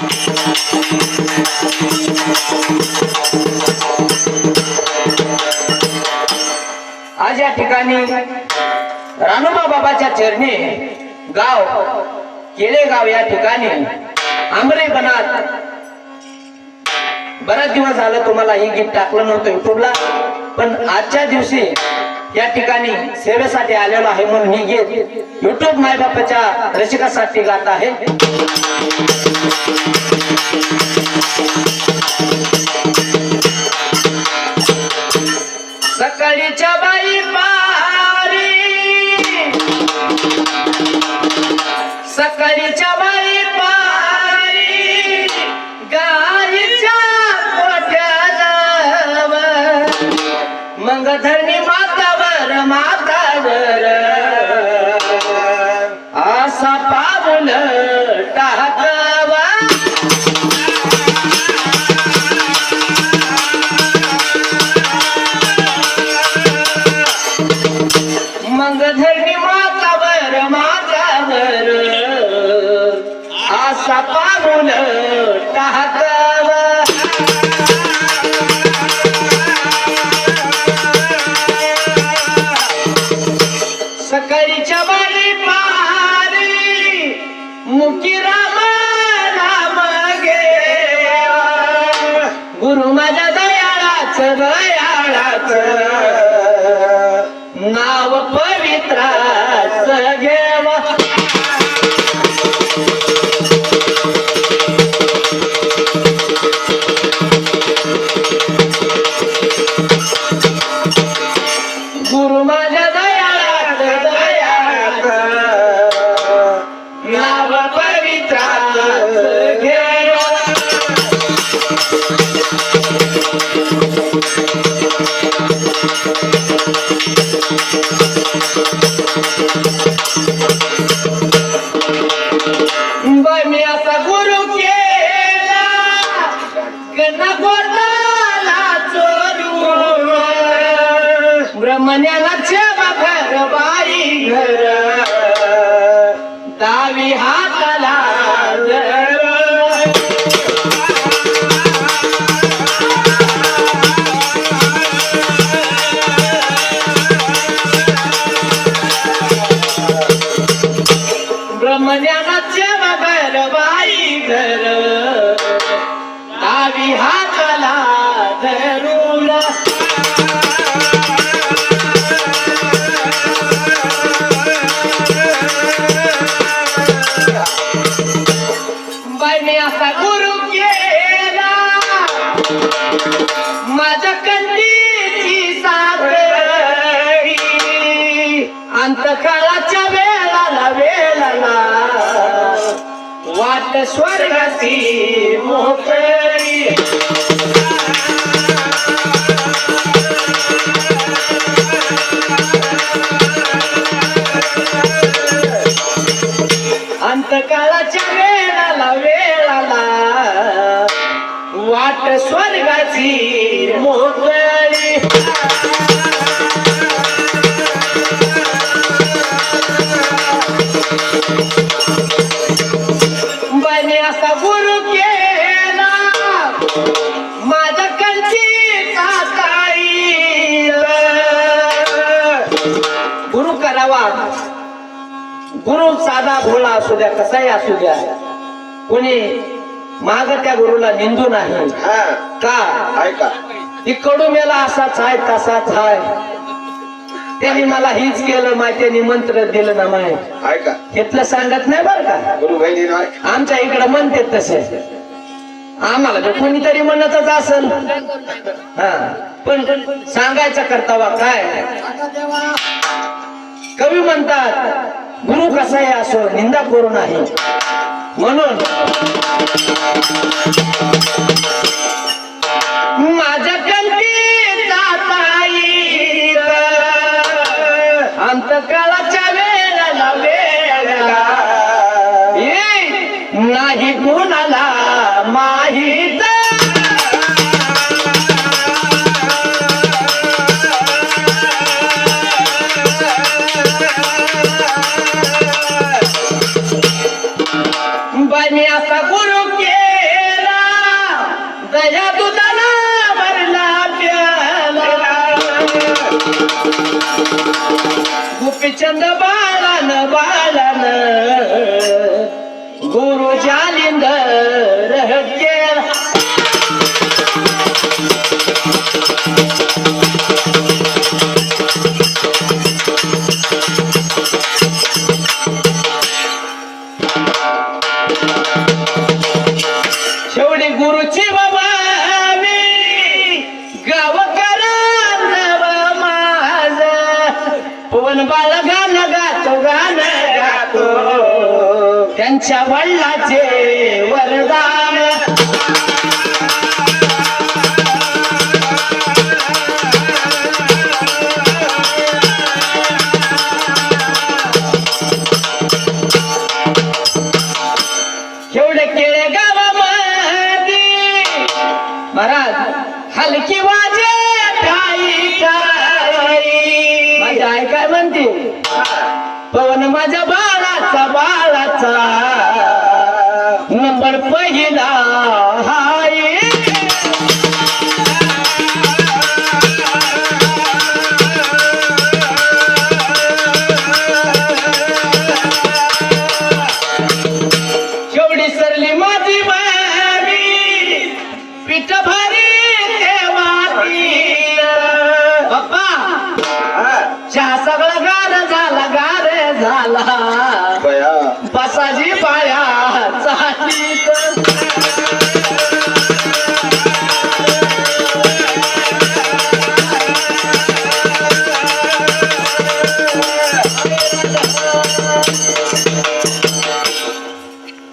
आज या ठिकाणी रानोबा बाबाच्या चरणी गाव केलेगाव या ठिकाणी आंबरे बनात बराच दिवस झालं तुम्हाला हे गीत टाकलं नव्हतं युट्यूबला पण आजच्या दिवशी या ठिकाणी सेवेसाठी आलेलो आहे म्हणून हे गीत युट्यूब मायबापाच्या रसिकासाठी गात आहे. सकाळीच्या बाई पारी. सकाळीच्या बाई पारी गुरु माझ्या दयाळाच दयाळाच. नाव पवित्राच घेवा. गुरु माझ्या दयाळाच दयाळाच. नाव पवित्राच হাত माझ्या कंदीची साखळी. अंतकाळाच्या वेळाला वेळाला वाट स्वर्गाची मोकळी. स्वर्गाची मोकळी. गुरु साधा भोळा असू द्या कसाही असू द्या. कोणी माग त्या गुरुला निंदू नाही. हा. का? ऐका. ती कडू मेला असाच आहे तसाच आहे त्यांनी मला हीच केलं माय त्यांनी मंत्र दिलं ना माय. ऐका. घेतलं सांगत नाही बरं का? गुरु आमच्या इकडे म्हणते तसे. आम्हाला तर कोणीतरी म्हणतच असेल हा. पण सांगायचा कर्तव्य काय? कवी म्हणतात गुरु कसाही असो निंदा करू नाही. म्हणून माझ्या कल्पी ताई अंतकाळाच्या वेळेला माझ्या दुधाला भरला प्याला. गोपीचंद बाळान बाळान. गुरु जालिंद रहत्य. त्यांच्या वडिलाचे वरदान. माझ्या बा गावामध्ये बाळाचा बाळाचा. नंबर पहिला हाय. शेवटी सरली माझी बारी पीठ भारी देवाती बाप्पा 快呀！